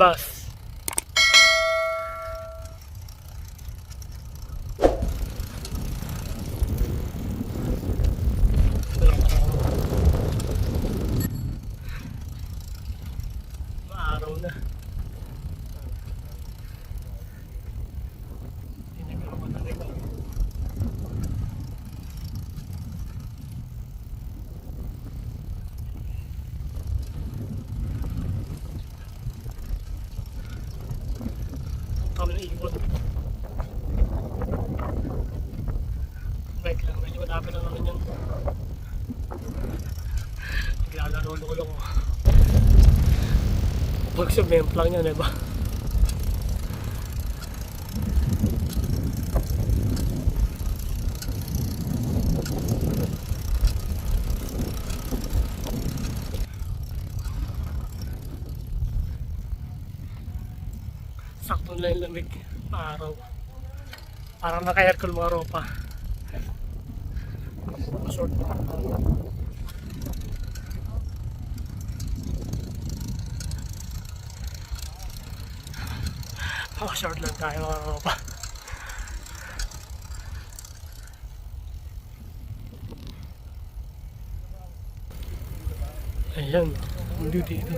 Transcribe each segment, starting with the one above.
labas. Maaraw na. Tinagawa na rin ako. kami na ikot. Bike lang, medyo malapit lang naman yun. Naglalaro-lolo ko. Pag sumemp lang yan, diba? Sakto na yung lamig. Araw. Parang naka-aircon mga ropa. Short na. Oh, short lang tayo mga ropa. Ayan, hindi dito.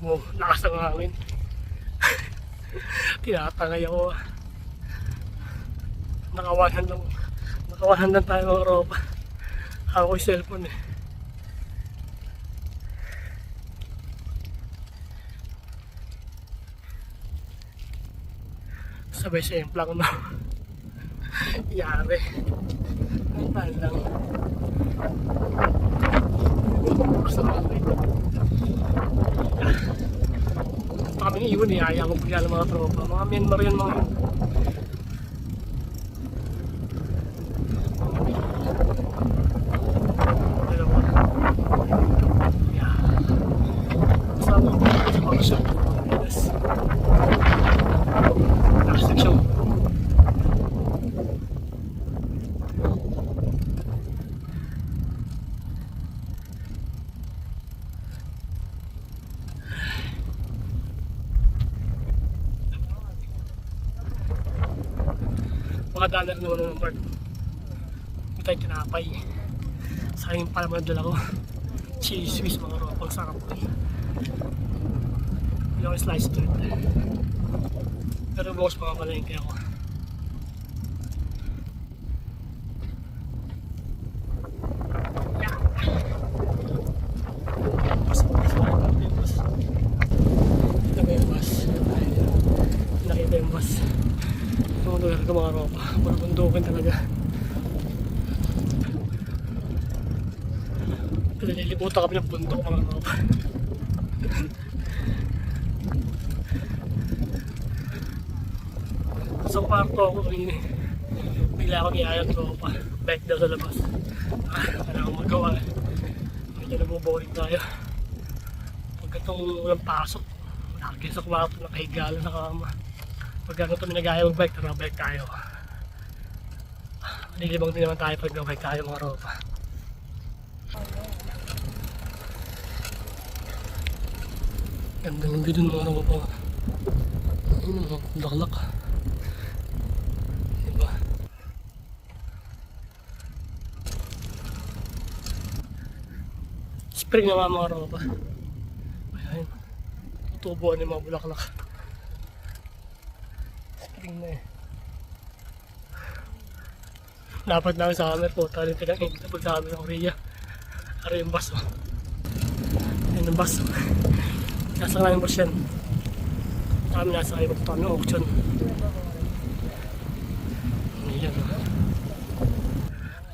Mo, lakas ng hangin. Tinatangay ako. Nakawanan lang. Nakawanan lang tayo mga ropa. Ako yung cellphone eh. Sabay sa implang no. Yari. Ang tayo lang. Basta mga niyaya ko ng mga tropa. Mga Myanmar yun mga yun. Dalawa. Yeah. Kasama ko sa mga shop. Yes. Nakaseksyon. Naman ng Mark. Hindi tayo tinapay. Sayang pala mga dala ko. Chili Swiss mga ropang sarap ko. Hindi ako slice it. Pero bukas mga palengke ako. Yeah. Bus, bus, bus. Ito ba yung bus? Nakita yung bus. Yung lugar ko mga ropa. Puro bundukin talaga. Pinalilibutan kami ng bundok mga ropa. Sa kwarto ako kanina. eh. Bigla ako niyayang tropa. Bike daw sa labas. Ah, wala akong magawa eh. Medyo nabuboring tayo. Pag itong walang pasok, lagi sa kwarto, nakahiga lang sa kama. Pag ano ito minagaya mag-bike, tara bike tayo. Nilibang din naman tayo pag nag-bike tayo mga ropa. Ganda ng video ng mga ropa. Ayun ang mga laklak. Diba? Spring naman mga ropa. Ayan. Tutubuan yung mga bulaklak. Spring na eh. Dapat lang sa amin po, tayo pinang init pag sa amin ng Korea. Ano yung bus oh. Ayun yung bus oh. Nasa bus yan. Kami nasa kayo magpunta ng auction. Ayan.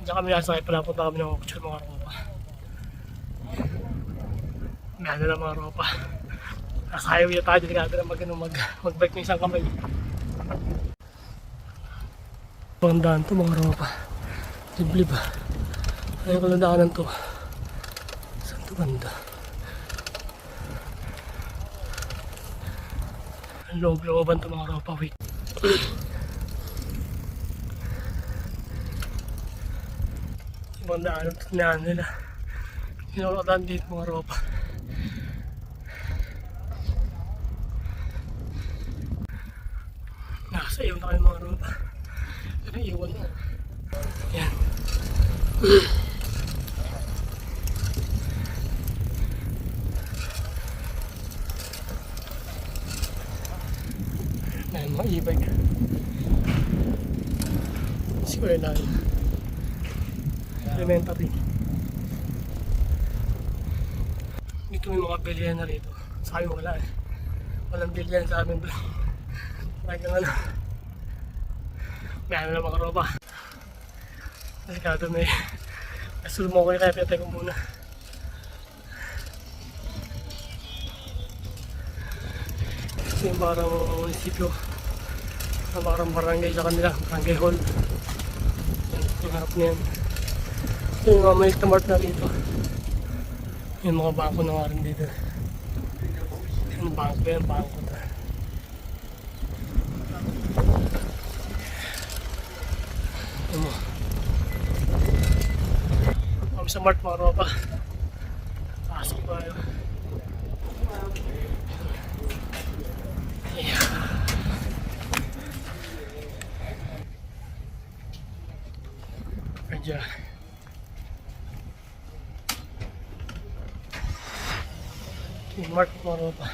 Diyan kami nasa kayo pala kami ng auction mga ropa. May ano na mga ropa. Nasa highway na tayo, delikado na mag, ano, mag, mag-bike ng isang kamay. Pangdaan to mga ropa. Liblib ah. Ayaw ko nadaanan to. Saan to banda? Loob-looban to mga ropa. Wait. Ibang daanan to tinaan nila. Hinawatan dito mga ropa. Iyo na kayo mga ropa. Ano iwan na? Yan. E-bike. Eskwela. Elementary. Dito may mga bilyan na rito. Sa amin wala eh. Walang bilyan sa amin bro. Like ang ano. May ano na mga ropa. Delikado may Nasulmo ko yung kaya ko muna. Kasi yung parang munisipyo na parang barangay sa kanila, barangay hall. Yung harap na yan. Yung mga Milk Mart na dito. Yung mga bangko na nga rin dito. Yung bangko yan, bangko na. Ano mo? Kami sa Mart mga ropa. Pasok tayo. Yeah. Medyo. Yung Mart mga ropa.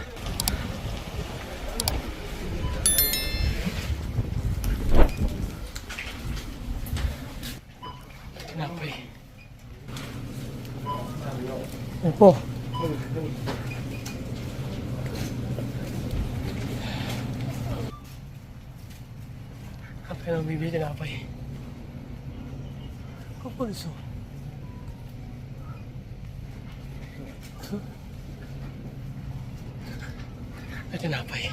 Tinapay. Yan po. Kapay na bibili tinapay. Kapulso. Ay, tinapay.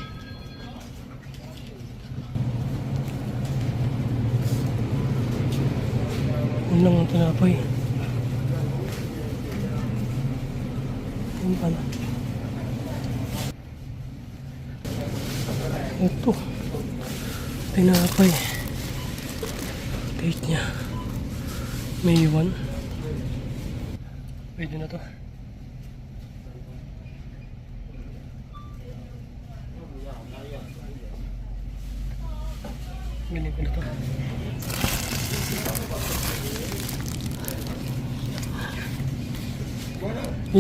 Yun lang ang tinapay. Yun pala. Ito. Tinapay. Date niya. May 1. Pwede na to. Chín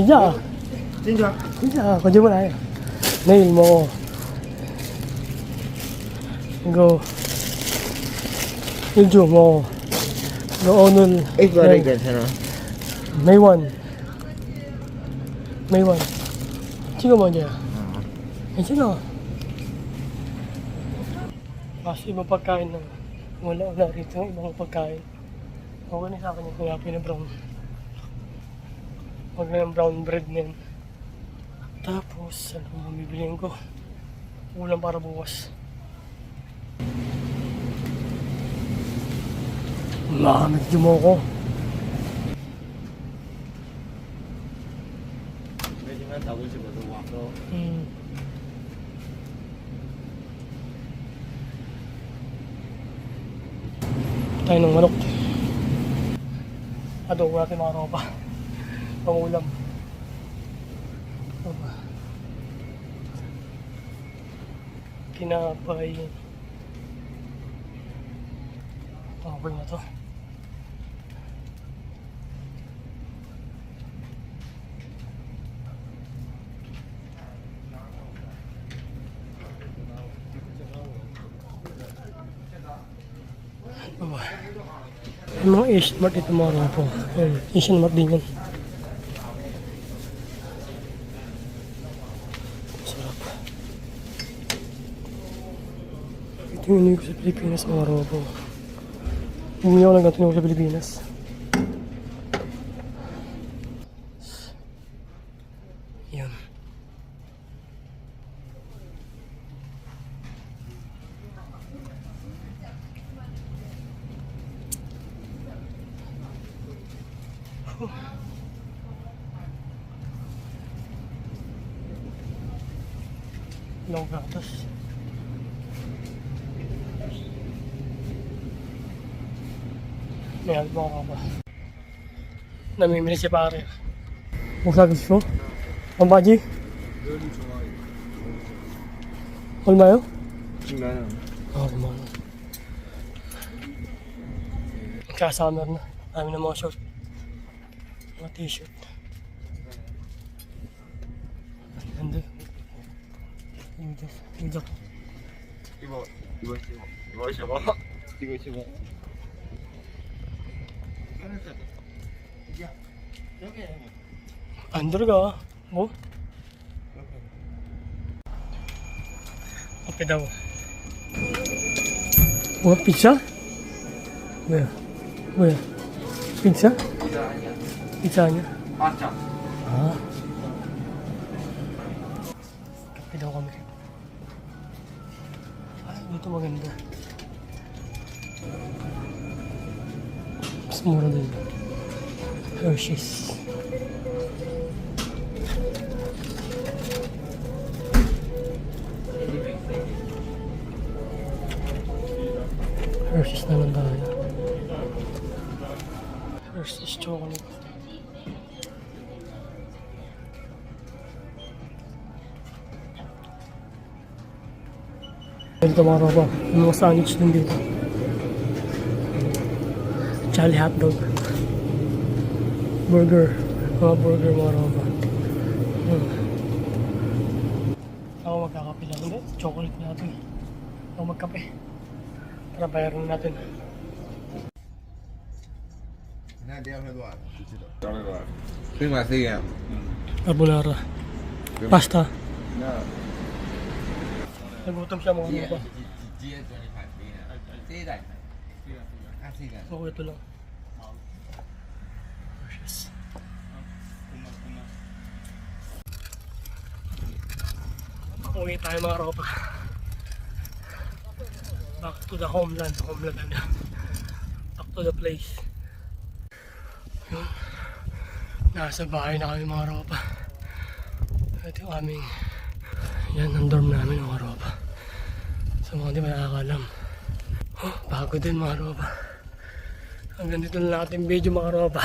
giờ Chín giờ Chín giờ còn chưa bữa nay Nil mô Go Nil chủ mô Go onul Ít vào đây gần thế nào Mấy quần Mấy quần chưa có bao giờ à Anh chết rồi Tapos ibang pagkain na wala na rito yung ibang pagkain. Okay na sa akin yung kuyapin na brown. Huwag na yung brown bread na yun. Tapos, ano mo bibiliin ko? Ulam para bukas. Lamig yung mo ko. Medyo nga tawag siya ba ito wako? Hmm. Tayo ng manok. Adobo natin mga ropa. Pangulam. Tinapay. Okay na to. Ano mga Asian Mart ito mga ropa. Ayun, Asian Mart din yan. Sarap. Ito yung iniwi ko sa Pilipinas mga ropa. Bumili ako ng ganito sa Pilipinas. Yan tatlong gatos ah, may albong ako namimili si pare. Kung sa gusto ang baji? Olmayo olmayo olmayo kaya summer na. Namin ng mga short. Mga t-shirt. Hindi. Hindi. 이거 이거 15. 이거 15. 이거 15. 여기 안 들어가. 뭐? 앞에 다고. 뭐, 피자? 뭐야? 뭐야? 피자? 이거 아니야. 피자 아니야? 맞죠? Ah. Maganda. Mas mura din. Hershey's. Hershey's na lang tayo. Hershey's chocolate. dito mga tropa. Yung mga sandwich din dito. Charlie hotdog. Burger. Mga burger mga tropa. Hmm. Ako magkakape lang ulit. Chocolate natin. Ako magkape. Para bayaran natin. Prima, sigue. Carbonara. Pasta. No. Nagutom siya mga yeah. Gia, 25 din. Sige tayo. Ah, sige. So, ito lang. Precious. Uwi tayo mga ropa. Back to the homeland. Homeland na. Back to the place. Yun. Nasa bahay na kami mga ropa. Ito yung aming yan ang dorm namin mga ropa. Sa mga di ba nakakalam. Oh, bago din mga ropa. Hanggang dito na lang ating video mga ropa.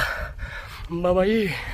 Bye-bye!